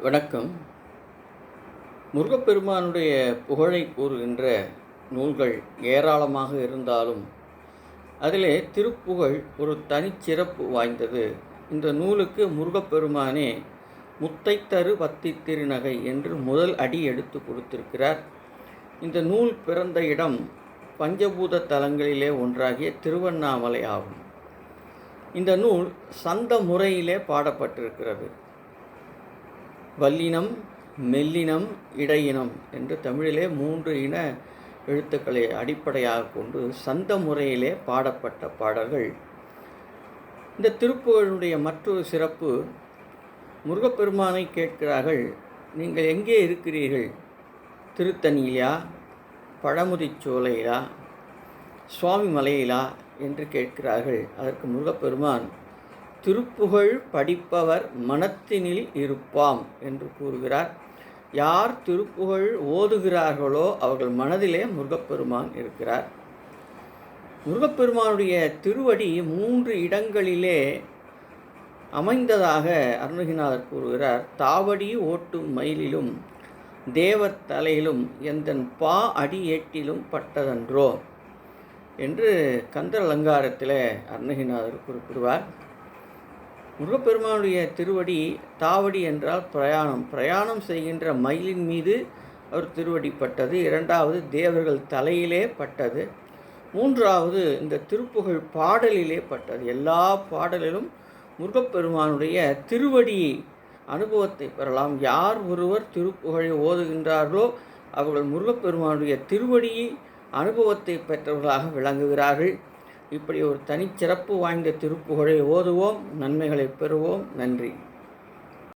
வணக்கம். முருகப்பெருமானுடைய புகழை கூறுகின்ற நூல்கள் ஏராளமாக இருந்தாலும் அதிலே திருப்புகழ் ஒரு தனிச்சிறப்பு வாய்ந்தது. இந்த நூலுக்கு முருகப்பெருமானே முத்தைத்தரு பத்தி திருநகை என்று முதல் அடி எடுத்து கொடுத்திருக்கிறார். இந்த நூல் பிறந்த இடம் பஞ்சபூத தலங்களிலே ஒன்றாகிய திருவண்ணாமலை ஆகும். இந்த நூல் சந்த முறையிலே பாடப்பட்டிருக்கிறது. வல்லினம் மெல்லினம் இடையினம் என்று தமிழிலே மூன்று இன எழுத்துக்களை அடிப்படையாக கொண்டு சந்த முறையிலே பாடப்பட்ட பாடல்கள். இந்த திருப்புகழுடைய மற்றொரு சிறப்பு முருகப்பெருமானை கேட்கிறார்கள் நீங்கள் எங்கே இருக்கிறீர்கள்? திருத்தணியிலா? பழமுதிச்சோலையிலா சுவாமி மலையிலா என்று கேட்கிறார்கள். அதற்கு முருகப்பெருமான் திருப்புகழ் படிப்பவர் மனத்தினில் இருப்பாம் என்று கூறுகிறார். யார் திருப்புகழ் ஓதுகிறார்களோ அவர்கள் மனதிலே முருகப்பெருமான் இருக்கிறார். முருகப்பெருமானுடைய திருவடி மூன்று இடங்களிலே அமைந்ததாக அருணகிநாதர் கூறுகிறார். தாவடி ஓட்டும் மயிலிலும் தேவர் தலையிலும் எந்தன் பா அடியேட்டிலும் பட்டதன்றோ என்று கந்தர் அலங்காரத்தில் அருணகிநாதர் குறிப்பிடுவார். முருகப்பெருமானுடைய திருவடி தாவடி என்றால் பிரயாணம். பிரயாணம் செய்கின்ற மயிலின் மீது அவர் திருவடி பட்டது. இரண்டாவது தேவர்கள் தலையிலே பட்டது. மூன்றாவது இந்த திருப்புகழ் பாடலிலே பட்டது. எல்லா பாடலிலும் முருகப்பெருமானுடைய திருவடி அனுபவத்தை பெறலாம். யார் ஒருவர் திருப்புகழை ஓதுகின்றார்களோ அவர்கள் முருகப்பெருமானுடைய திருவடியை அனுபவத்தை பெற்றவர்களாக விளங்குகிறார்கள். இப்படி ஒரு தனிச்சிறப்பு வாய்ந்த திருப்புகழை ஓதுவோம். நன்மைகளை பெறுவோம். நன்றி.